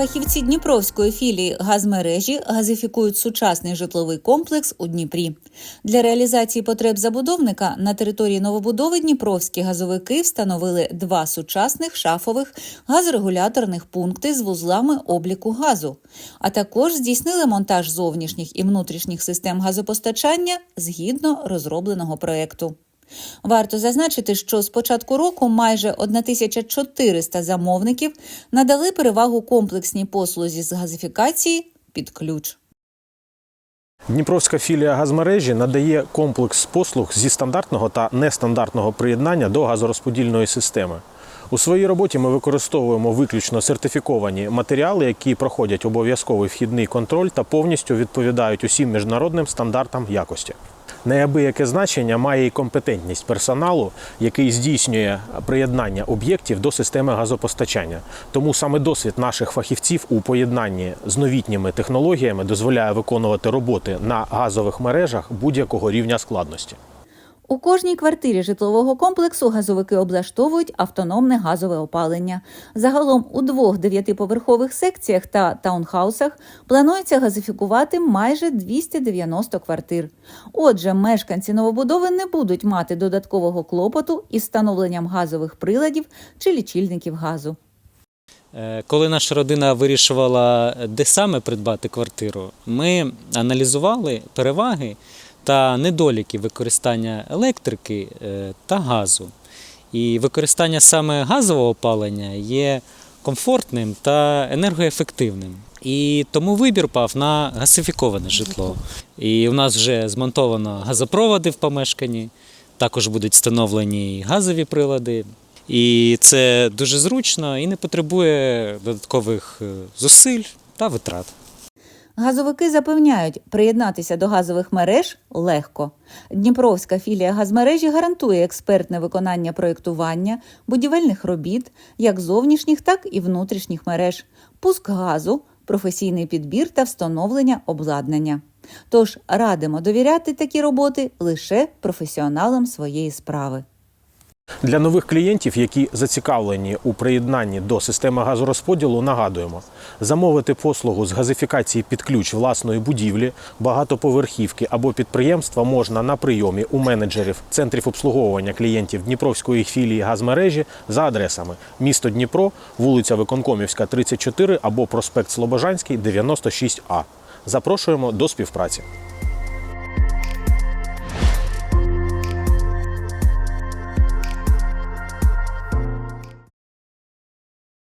Фахівці Дніпровської філії газмережі газифікують сучасний житловий комплекс у Дніпрі. Для реалізації потреб забудовника на території новобудови Дніпровські газовики встановили два сучасних шафових газорегуляторних пункти з вузлами обліку газу, а також здійснили монтаж зовнішніх і внутрішніх систем газопостачання згідно розробленого проекту. Варто зазначити, що з початку року майже 1400 замовників надали перевагу комплексній послузі з газифікації під ключ. Дніпровська філія газмережі надає комплекс послуг зі стандартного та нестандартного приєднання до газорозподільної системи. У своїй роботі ми використовуємо виключно сертифіковані матеріали, які проходять обов'язковий вхідний контроль та повністю відповідають усім міжнародним стандартам якості. Неабияке значення має і компетентність персоналу, який здійснює приєднання об'єктів до системи газопостачання. Тому саме досвід наших фахівців у поєднанні з новітніми технологіями дозволяє виконувати роботи на газових мережах будь-якого рівня складності. У кожній квартирі житлового комплексу газовики облаштовують автономне газове опалення. Загалом у двох дев'ятиповерхових секціях та таунхаусах планується газифікувати майже 290 квартир. Отже, мешканці новобудови не будуть мати додаткового клопоту із встановленням газових приладів чи лічильників газу. Е, Коли наша родина вирішувала, де саме придбати квартиру, ми аналізували переваги та недоліки використання електрики е, та газу. І використання саме газового опалення є комфортним та енергоефективним. І тому вибір пав на газифіковане житло. І у нас вже змонтовано газопроводи в помешканні, також будуть встановлені газові прилади. І це дуже зручно і не потребує додаткових е, зусиль та витрат. Газовики запевняють, приєднатися до газових мереж легко. Дніпровська філія газмережі гарантує експертне виконання проєктування, будівельних робіт, як зовнішніх, так і внутрішніх мереж, пуск газу, професійний підбір та встановлення обладнання. Тож радимо довіряти такі роботи лише професіоналам своєї справи. Для нових клієнтів, які зацікавлені у приєднанні до системи газорозподілу, нагадуємо, замовити послугу з газифікації під ключ власної будівлі, багатоповерхівки або підприємства можна на прийомі у менеджерів центрів обслуговування клієнтів Дніпровської філії газмережі за адресами місто Дніпро, вулиця Виконкомівська, 34 або проспект Слобожанський, 96А. Запрошуємо до співпраці.